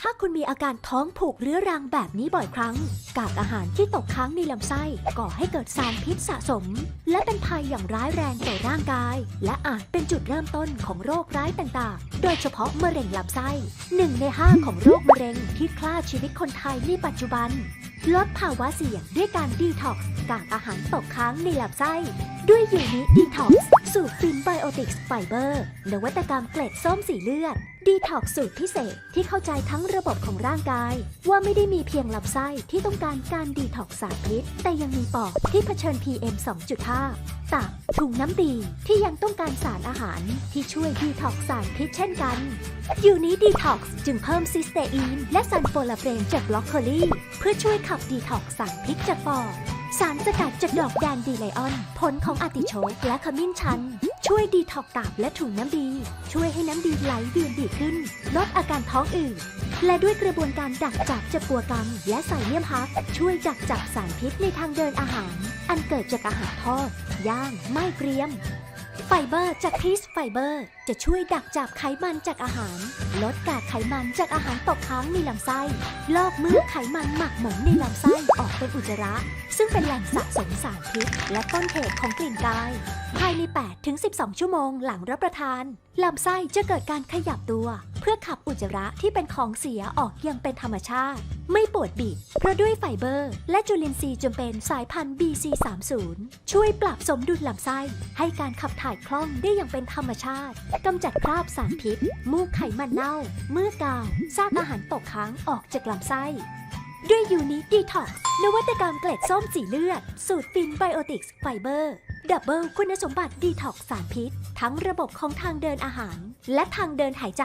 ถ้าคุณมีอาการท้องผูกเรื้อรังแบบนี้บ่อยครั้ง กากอาหารที่ตกค้างในลำไส้ก่อให้เกิดสารพิษสะสม และเป็นภัยอย่างร้ายแรงต่อร่างกาย และอาจเป็นจุดเริ่มต้นของโรคร้ายต่างๆ โดยเฉพาะมะเร็งลำไส้หนึ่งในห้าของโรคมะเร็งที่ฆ่าชีวิตคนไทยในปัจจุบัน ลดภาวะเสี่ยงด้วยการดีท็อกซ์กากอาหารตกค้างในลำไส้ ด้วยยูนิดีท็อกซ์สูตรฟินไบโอติกส์ไฟเบอร์นวัตกรรมเกล็ดส้มสีเลือด ดีท็อกซ์สูตรพิเศษที่เข้าใจทั้งระบบของร่างกาย ว่าไม่ได้มีเพียงลำไส้ที่ต้องการการดีท็อกสารพิษ แต่ยังมีปอดที่เผชิญ PM 2.5 ตับถุงน้ำดีที่ยังต้องการสารอาหารที่ช่วยดีท็อกสารพิษเช่นกันยูนิดีท็อกจึงเพิ่มซิสเตอีนและซันโฟลาเฟนจากบล็อกโคลีเพื่อช่วยขับดีท็อกสารพิษจากปอด สารสกัดจากดอกแดนดีไลออน ผลของอาร์ติโชกและขมิ้นชัน ช่วยดีท็อกตับและถุงน้ำดี ช่วยให้น้ำดีไหลเวียนดีขึ้น ลดอาการท้องอืดและด้วยกระบวนการดักจับจากกัวกัมและไซเนียมฮัก ช่วยดักจับสารพิษในทางเดินอาหาร อันเกิดจากอาหารทอด ย่าง ไม่เกรียม ไฟเบอร์จากพีซไฟเบอร์จะช่วยดักจับไขมันจากอาหาร ลดกากไขมันจากอาหารตกค้างในลำไส้ลอกเมือไขมันหมักหมมในลำไส้ออกเป็นอุจจาระ ซึ่งเป็นแหล่งสะสมสารพิษและต้นเหตุของกลิ่นกาย ภายใน 8-12 ชั่วโมงหลังรับประทานลำไส้จะเกิดการขยับตัว พื่อขับอุจจาระที่เป็นของเสียออกอย่างเป็นธรรมชาติ ไม่ปวดบีบเพราะด้วยไฟเบอร์ และจุลินทรีย์จำเป็นสายพันธุ์ BC30 ช่วยปรับสมดุลลำไส้ ให้การขับถ่ายคล่องได้อย่างเป็นธรรมชาติกำจัดคราบสารพิษ มูกไขมันเน่า เมื่อกาวซากอาหารตกค้างออกจากลำไส้ด้วยยูนิดีท็อกนวัตกรรมเกล็ดส้มสีเลือด สูตรฟินไบโอติกส์ไฟเบอร์ ดับเบิลคุณสมบัติดีท็อกสารพิษ ทั้งระบบของทางเดินอาหาร และทางเดินหายใจ